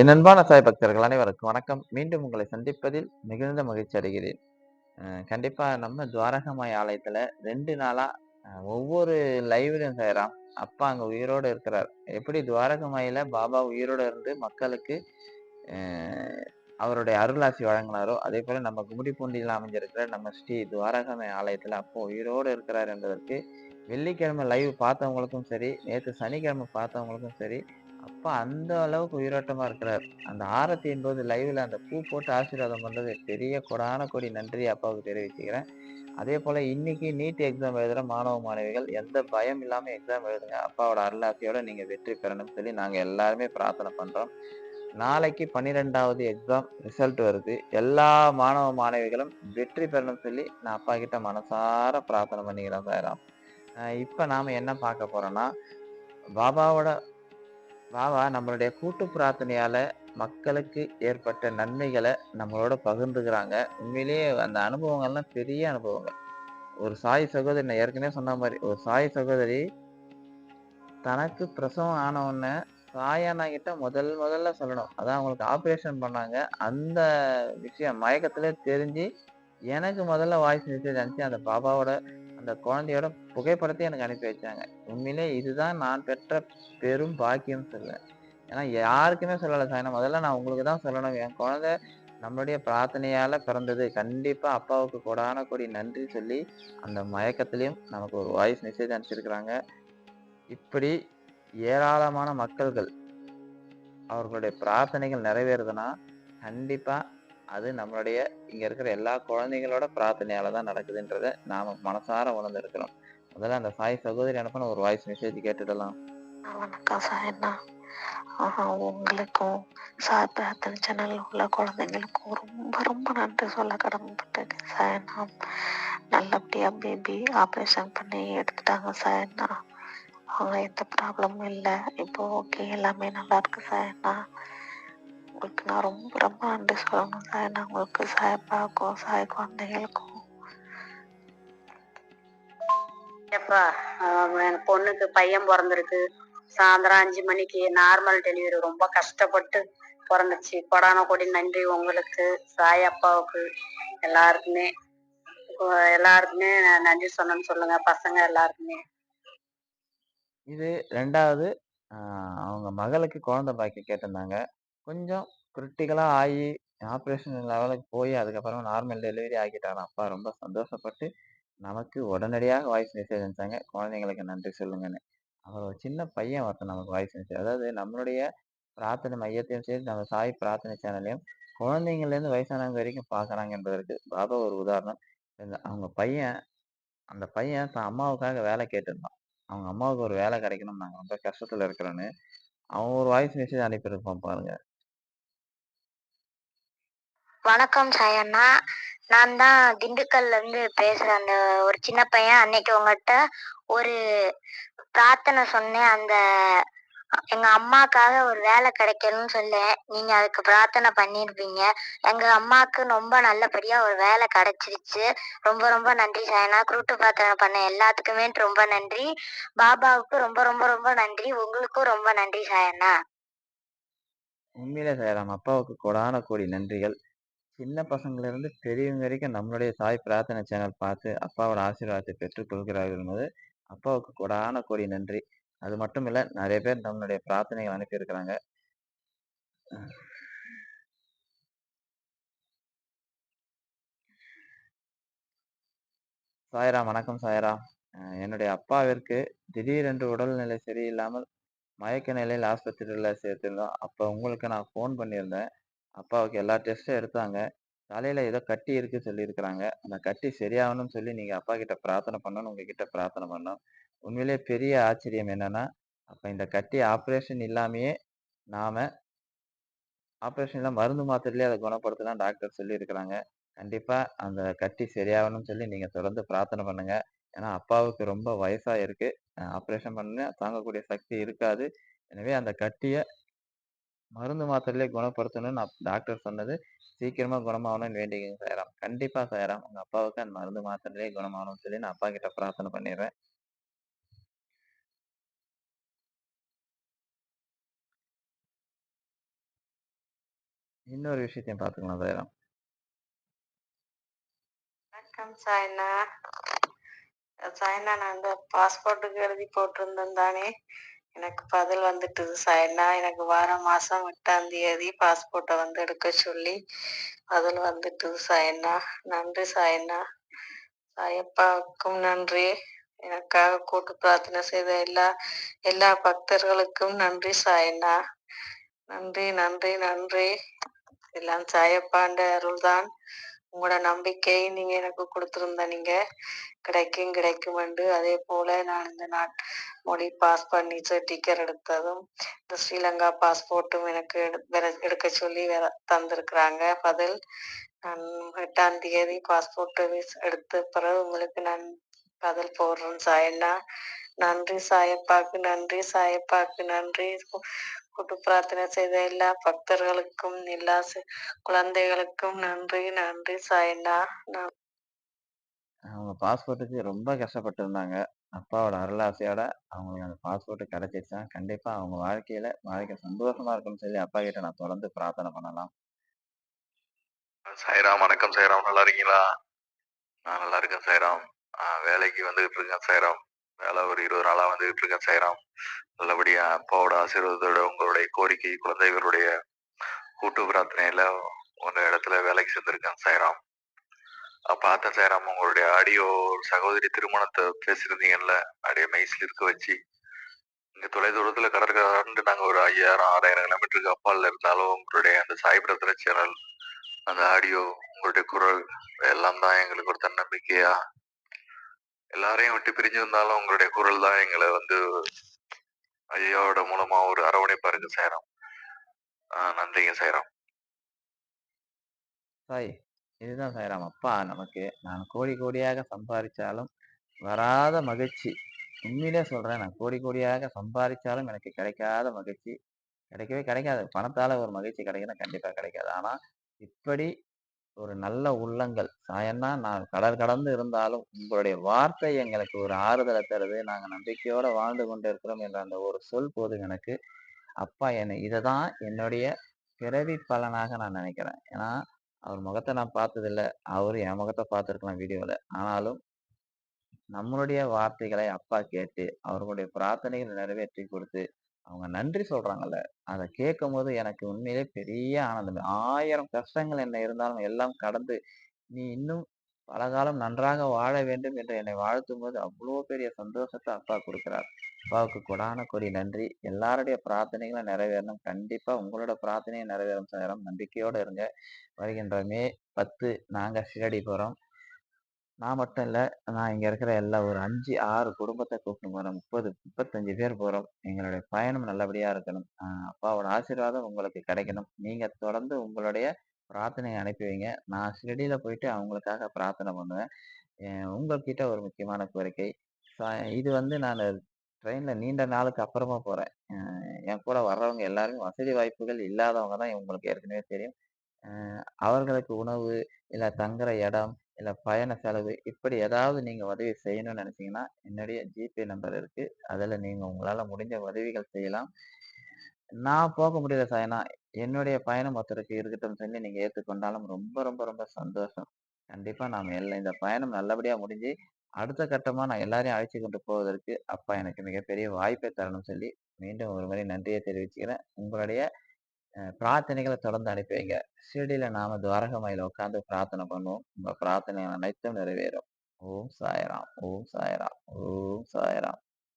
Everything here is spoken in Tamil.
என் அன்பான சாய் பக்தர்கள் அனைவருக்கும் வணக்கம். மீண்டும் உங்களை சந்திப்பதில் மிகுந்த மகிழ்ச்சி அடைகிறேன். கண்டிப்பா நம்ம துவாரகமாய் ஆலயத்துல ரெண்டு நாளா ஒவ்வொரு லைவ்லையும் செய்யறான். அப்பா அங்க உயிரோடு இருக்கிறார். எப்படி துவாரகமாயில பாபா உயிரோடு இருந்து மக்களுக்கு அவருடைய அருளாசி வழங்கினாரோ அதே போல நம்ம கும்மிடி பூண்டியில் அமைஞ்சிருக்கிற நம்ம ஸ்ரீ துவாரகமாய் ஆலயத்துல அப்போ உயிரோடு இருக்கிறார் என்பதற்கு வெள்ளிக்கிழமை லைவ் பார்த்தவங்களுக்கும் சரி நேற்று சனிக்கிழமை பார்த்தவங்களுக்கும் சரி அப்பா அந்த அளவுக்கு உயிரோட்டமா இருக்கிறார். அந்த ஆரத்தி என்பது லைவ்ல அந்த பூ போட்டு ஆசீர்வாதம் பண்றது பெரிய கொடான கொடி. நன்றி அப்பாவுக்கு தெரிவிச்சுக்கிறேன். அதே போல இன்னைக்கு நீட் எக்ஸாம் எழுதுற மாணவ மாணவிகள் எந்த பயம் இல்லாம எக்ஸாம் எழுதுங்க. அப்பாவோட அருளாசியோட நீங்க வெற்றி பெறணும்னு சொல்லி நாங்க எல்லாருமே பிரார்த்தனை பண்றோம். நாளைக்கு பன்னிரெண்டாவது எக்ஸாம் ரிசல்ட் வருது. எல்லா மாணவ மாணவிகளும் வெற்றி பெறணும்னு சொல்லி நான் அப்பா கிட்ட மனசார பிரார்த்தனை பண்ணிக்கிறேன் சாயிராம். இப்போ நாம் என்ன பார்க்க போகிறோன்னா பாபாவோட வாவா நம்மளுடைய கூட்டு பிரார்த்தனையால மக்களுக்கு ஏற்பட்ட நன்மைகளை நம்மளோட பகிர்ந்துக்கிறாங்க. உண்மையிலேயே அந்த அனுபவங்கள்லாம் பெரிய அனுபவங்கள். ஒரு சாய் சகோதரி நான் ஏற்கனவே சொன்ன மாதிரி ஒரு சாய் சகோதரி தனக்கு பிரசவம் ஆன உடனே சாயானா கிட்ட முதல் முதல்ல சொல்லணும். அதான் அவங்களுக்கு ஆப்ரேஷன் பண்ணாங்க. அந்த விஷயம் மயக்கத்துல தெரிஞ்சு எனக்கு முதல்ல வாய்ஸ் மெசேஜ் அனுப்பிச்சு அந்த பாபாவோட அந்த குழந்தையோட புகைப்படத்தை எனக்கு அனுப்பி வச்சாங்க. உண்மையிலே இதுதான் நான் பெற்ற பெரும் பாக்கியம் சொல்லுவேன். ஏன்னா யாருக்குமே சொல்லலை சார். முதல்ல நான் உங்களுக்கு தான் சொல்லணும். என் குழந்தை நம்மளுடைய பிரார்த்தனையால பிறந்தது. கண்டிப்பா அப்பாவுக்கு கொடான கொடி நன்றி சொல்லி அந்த மயக்கத்திலையும் நமக்கு ஒரு வாய்ஸ் மெசேஜ் அனுப்பிச்சிருக்கிறாங்க. இப்படி ஏராளமான மக்கள்கள் அவர்களுடைய பிரார்த்தனைகள் நிறைவேறுதுன்னா கண்டிப்பா அது நம்மளுடைய இங்க இருக்கிற எல்லா குழந்தைங்களோட பிரார்த்தனையால தான் நடக்குதுன்றத நாம மனசார உணர்ந்திருக்கிறோம். முதல்ல அந்த சாய் சகோதரி அனுப்பின ஒரு வாய்ஸ் மெசேஜ் கேட்டுடலாம். வணக்கம் சாயண்ணா உங்களுக்கும் சாய் பிரார்த்தனை சேனல் உள்ள குழந்தைங்களுக்கும் ரொம்ப ரொம்ப நன்றி சொல்ல கடமைப்பட்டிருக்கேன் சாயண்ணா நல்லபடியா பேபி ஆப்ரேஷன் பண்ணி எடுத்துட்டாங்க சாயண்ணா அவங்க எந்த ப்ராப்ளமும் இல்லை. இப்போ ஓகே எல்லாமே நல்லா இருக்கு சாயண்ணா உங்களுக்கு நான் ரொம்ப ரொம்ப நன்றி சொல்லணும் சார் நான் உங்களுக்கு சாயப்பாக்கும் சாய் குழந்தைகளுக்கும் எப்பா என் பொண்ணுக்கு பையன் பிறந்திருக்கு. சாயந்தரம் அஞ்சு மணிக்கு நார்மல் டெலிவரி ரொம்ப கஷ்டப்பட்டு பிறந்துச்சு. கொடான கொடி நன்றி உங்களுக்கு சாய் அப்பாவுக்கு எல்லாருக்குமே எல்லாருக்குமே நன்றி சொன்னேன்னு சொல்லுங்க பசங்க எல்லாருக்குமே. இது ரெண்டாவது அவங்க மகளுக்கு குழந்தை பாக்கி கேட்டிருந்தாங்க. கொஞ்சம் கிரிட்டிக்கலாக ஆகி ஆப்ரேஷன் லெவலுக்கு போய் அதுக்கப்புறமா நார்மல் டெலிவரி ஆக்கிட்டாராம் அப்பா ரொம்ப சந்தோஷப்பட்டு நமக்கு உடனடியாக வாய்ஸ் மெசேஜ் அனுப்பிச்சாங்க. குழந்தைங்களுக்கு நன்றி சொல்லுங்கன்னு. அவர் ஒரு சின்ன பையன் ஒருத்தன் நமக்கு வாய்ஸ் மெசேஜ் அதாவது நம்மளுடைய பிரார்த்தனை மையத்தையும் சரி நம்ம சாய் பிரார்த்தனை சேனலையும் குழந்தைங்கள்லேருந்து வயசானவங்க வரைக்கும் பார்க்குறாங்க என்பதற்கு பாபா ஒரு உதாரணம். அவங்க பையன் அந்த பையன் தன் அம்மாவுக்காக வேலை கேட்டிருந்தான். அவங்க அம்மாவுக்கு ஒரு வேலை கிடைக்கணும் நாங்கள் ரொம்ப கஷ்டத்தில் இருக்கிறோன்னு அவன் ஒரு வாய்ஸ் மெசேஜ் அனுப்பியிருப்பான் பாருங்க. வணக்கம் சாயண்ணா. நான் தான் திண்டுக்கல்ல இருந்து அந்த ஒரு சின்ன பையன். அன்னைக்கு உங்ககிட்ட ஒரு பிரார்த்தனை சொன்னேன். அந்த எங்க அம்மாக்காக ஒரு வேலை கிடைக்கணும்னு சொன்னேன். நீங்க அதுக்கு பிரார்த்தனை பண்ணிருப்பீங்க. எங்க அம்மாவுக்கு ரொம்ப நல்லபடியா ஒரு வேலை கிடைச்சிருச்சு. ரொம்ப ரொம்ப நன்றி சாயனா குருட்டு பிரார்த்தனை பண்ண எல்லாத்துக்குமே ரொம்ப நன்றி. பாபாவுக்கு ரொம்ப ரொம்ப ரொம்ப நன்றி. உங்களுக்கும் ரொம்ப நன்றி சாயண்ணா. உண்மையிலே சாயராம் அப்பாவுக்கு கொடான கோடி நன்றிகள். சின்ன பசங்கள்ல இருந்து பெரியவங்க வரைக்கும் நம்மளுடைய சாய் பிரார்த்தனை சேனல் பார்த்து அப்பாவோட ஆசீர்வாதத்தை பெற்றுக்கொள்கிறார்கள் என்பது அப்பாவுக்கு கொடான கோடி நன்றி. அது மட்டும் இல்ல நிறைய பேர் நம்மளுடைய பிரார்த்தனைகள் அனுப்பியிருக்கிறாங்க சாயரா வணக்கம் சாயரா. என்னுடைய அப்பாவிற்கு திடீரென்று உடல்நிலை சரியில்லாமல் மயக்க நிலையில் ஆஸ்பத்திரியில் சேர்த்திருந்தோம். அப்போ உங்களுக்கு நான் ஃபோன் பண்ணியிருந்தேன். அப்பாவுக்கு எல்லா டெஸ்ட்டும் எடுத்தாங்க. தலையில ஏதோ கட்டி இருக்கு சொல்லியிருக்கிறாங்க. அந்த கட்டி சரியாகணும்னு சொல்லி நீங்க அப்பா கிட்ட பிரார்த்தனை பண்ணணும் உங்ககிட்ட பிரார்த்தனை பண்ணோம் உண்மையிலேயே பெரிய ஆச்சரியம் என்னன்னா அப்ப இந்த கட்டி ஆப்ரேஷன் இல்லாமையே நாம ஆப்ரேஷன் இல்லாம மருந்து மாத்திரையிலே அதை குணப்படுத்தலாம் டாக்டர் சொல்லியிருக்கிறாங்க. கண்டிப்பா அந்த கட்டி சரியாகணும்னு சொல்லி நீங்க தொடர்ந்து பிரார்த்தனை பண்ணுங்க. ஏன்னா அப்பாவுக்கு ரொம்ப வயசா இருக்கு ஆப்ரேஷன் பண்ண தாங்கக்கூடிய சக்தி இருக்காது. எனவே அந்த கட்டியை மருந்து மாத்திரையிலே குணப்படுத்தணும்னு நான் டாக்டர் சொன்னது. சீக்கிரமா குணமாகணும்னு வேண்டிக்கங்க சாயராம். கண்டிப்பா சாயராம். உங்க அப்பாவுக்கு அந்த மருந்து மாத்திரையிலே குணமாகணும்னு சொல்லி நான் அப்பா கிட்ட பிரார்த்தனை பண்ணிடுறேன். இன்னொரு விஷயத்தையும் பார்த்துக்கலாம் சாயராம். வணக்கம் சாய்னா. சாய்னா நான் இந்த பாஸ்போர்ட்டுக்கு எழுதி போட்டிருந்தேன் தானே. எனக்கு பதில் வந்துட்டுது சாய்னா. எனக்கு வாரம் மாசம் எட்டாம் தேதி பாஸ்போர்ட்டை வந்து எடுக்க சொல்லி பதில் வந்துட்டுது சாய்னா. நன்றி சாய்னா. சாயப்பாவுக்கும் நன்றி. எனக்காக கூட்டு பிரார்த்தனை செய்த எல்லா எல்லா பக்தர்களுக்கும் நன்றி சாயண்ணா நன்றி நன்றி நன்றி. எல்லாம் சாயப்பாண்ட அருள்தான். உங்களோட நம்பிக்கை நீங்க எனக்கு கொடுத்துருந்த நீங்க கிடைக்கும் கிடைக்கும் என்று. அதே போல நான் இந்த நாட் மொழி பாஸ் பண்ணி டிக்கெட் எடுத்ததும் இந்த ஸ்ரீலங்கா பாஸ்போர்ட்டும் எனக்கு எடு- எடுக்க சொல்லி தந்திருக்கிறாங்க. பதில் நான் எட்டாம் தேதி பாஸ்போர்ட் எடுத்த பிறகு உங்களுக்கு நான் பதில் போடுறேன் சாயண்ணா. நன்றி சாயப்பாக்கு நன்றி சாயப்பாக்கு நன்றி. கூட்டு பிரார்த்தனை செய்த எல்லா பக்தர்களுக்கும் எல்லா சி- குழந்தைகளுக்கும் நன்றி நன்றி சாயண்ணா அவங்க பாஸ்போர்ட்டுக்கு ரொம்ப கஷ்டப்பட்டிருந்தாங்க. அப்பாவோட அருளாசையோட அவங்களுக்கு அந்த பாஸ்போர்ட் கிடைச்சிருச்சா, கண்டிப்பா அவங்க வாழ்க்கையில வாழ்க்கை சந்தோஷமா இருக்கும்னு சொல்லி அப்பா கிட்ட நான் தொடர்ந்து பிரார்த்தனை பண்ணலாம். சாய்ராம் வணக்கம் சாய்ராம். நல்லா இருக்கீங்களா? நான் நல்லா இருக்கேன் சாய்ராம். ஆஹ் வேலைக்கு வந்துகிட்டு இருக்கேன் சாய்ராம். வேலை ஒரு இருபது நாளாக வந்துகிட்டு இருக்கேன் செய்கிறோம் நல்லபடியா அப்பாவோட ஆசீர்வாதத்தோட உங்களுடைய கோரிக்கை குழந்தைகளுடைய கூட்டு பிரார்த்தனையில ஒரு இடத்துல வேலைக்கு சேர்ந்திருக்கேன் சைராம் பார்த்த பார்த்தேன் உங்களுடைய ஆடியோ சகோதரி திருமணத்தை பேசியிருந்தீங்கல்ல அப்படியே மெய்சில் இருக்க வச்சு. இங்க தொலைதூரத்துல கடற்கரை நாங்க ஒரு ஐயாயிரம் ஆறாயிரம் கிலோமீட்டருக்கு அப்பாலில் இருந்தாலும் உங்களுடைய அந்த சாய் பிரதன சேனல் அந்த ஆடியோ உங்களுடைய குரல் எல்லாம் தான் எங்களுக்கு ஒரு தன்னம்பிக்கையா எல்லாரையும் விட்டு பிரிஞ்சு இருந்தாலும் உங்களுடைய குரல் தான் எங்களை வந்து ஐயாவோட மூலமா ஒரு அரவணைப்பா இருக்கு சேரம். ஆஹ் நன்றிங்க சேரம். சாய் இதுதான் சாய்ராம் அப்பா நமக்கு நான் கோடி கோடியாக சம்பாதிச்சாலும் வராத மகிழ்ச்சி. உண்மையிலே சொல்றேன் நான் கோடி கோடியாக சம்பாதிச்சாலும் எனக்கு கிடைக்காத மகிழ்ச்சி. கிடைக்கவே கிடைக்காது. பணத்தால ஒரு மகிழ்ச்சி கிடைக்கணும் கண்டிப்பா கிடைக்காது. ஆனா இப்படி ஒரு நல்ல உள்ளங்கள். சாயன்னா நான் கடல் கடந்து இருந்தாலும் உங்களுடைய வார்த்தை எங்களுக்கு ஒரு ஆறுதலை தருது. நாங்கள் நம்பிக்கையோட வாழ்ந்து கொண்டு இருக்கிறோம் என்ற அந்த ஒரு சொல் போதும் எனக்கு. அப்பா என்னை இதை தான் என்னுடைய பிறவி பலனாக நான் நினைக்கிறேன். ஏன்னா அவர் முகத்தை நான் பார்த்ததில்ல. அவர் என் முகத்தை பார்த்துருக்கலாம் வீடியோவில் ஆனாலும் நம்மளுடைய வார்த்தைகளை அப்பா கேட்டு அவர்களுடைய பிரார்த்தனைகளை நிறைவேற்றி கொடுத்து அவங்க நன்றி சொல்றாங்கல்ல. அதை கேட்கும் போது எனக்கு உண்மையிலே பெரிய ஆனந்தம். ஆயிரம் கஷ்டங்கள் என்ன இருந்தாலும் எல்லாம் கடந்து நீ இன்னும் பல காலம் நன்றாக வாழ வேண்டும் என்று என்னை வாழ்த்தும் போது அவ்வளோ பெரிய சந்தோஷத்தை அப்பா கொடுக்கிறார். அப்பாவுக்கு கொடான கொடி நன்றி. எல்லாருடைய பிரார்த்தனைகளும் நிறைவேறணும். கண்டிப்பா உங்களோட பிரார்த்தனையும் நிறைவேறும் சாரம் நம்பிக்கையோட இருங்க. வருகின்ற மே பத்து நாங்க ஷிரடி போறோம். நான் மட்டும் இல்லை நான் இங்கே இருக்கிற எல்லா ஒரு அஞ்சு ஆறு குடும்பத்தை கூப்பிட்டு போகிறோம் முப்பது முப்பத்தஞ்சு பேர் போகிறோம் எங்களுடைய பயணம் நல்லபடியாக இருக்கணும். ஆஹ் அப்பாவோட ஆசீர்வாதம் உங்களுக்கு கிடைக்கணும். நீங்கள் தொடர்ந்து உங்களுடைய பிரார்த்தனையை அனுப்பி வைங்க. நான் ஷிரடியில் போயிட்டு அவங்களுக்காக பிரார்த்தனை பண்ணுவேன். அஹ் உங்ககிட்ட ஒரு முக்கியமான கோரிக்கை. ச- இது வந்து நான் ட்ரெயினில் நீண்ட நாளுக்கு அப்புறமா போகிறேன் என் கூட வர்றவங்க எல்லாருமே வசதி வாய்ப்புகள் இல்லாதவங்க தான் உங்களுக்கு ஏற்கனவே தெரியும். அஹ் அவர்களுக்கு உணவு இல்லை தங்குற இடம் இல்ல பயண செலவு இப்படி ஏதாவது நீங்க உதவி செய்யணும்னு நினைச்சீங்கன்னா என்னுடைய ஜிபே நம்பர் இருக்கு. அதுல நீங்க உங்களால முடிஞ்ச உதவிகள் செய்யலாம். நான் போக முடியல சாயனா என்னுடைய பயணம் ஒருத்தருக்கு இருக்கட்டும் சொல்லி நீங்க ஏற்றுக்கொண்டாலும் ரொம்ப ரொம்ப ரொம்ப சந்தோஷம். கண்டிப்பா நாம எல்லாம் இந்த பயணம் நல்லபடியா முடிஞ்சு அடுத்த கட்டமா நான் எல்லாரையும் அழைச்சு கொண்டு போவதற்கு அப்பா எனக்கு மிகப்பெரிய வாய்ப்பை தரணும் சொல்லி மீண்டும் ஒரு முறை நன்றியை தெரிவிச்சுக்கிறேன். உங்களுடைய பிரார்த்தனைகளை தொடர்ந்து அனுப்பி வைங்க. ஷிரடியில நாம துவாரகமையில உட்காந்து பிரார்த்தனை பண்ணுவோம். உங்க பிரார்த்தனை அனைத்தும் நிறைவேறும். ஓம் சாய்ராம் ஓம் சாய்ராம் ஓம் சாய்ராம்.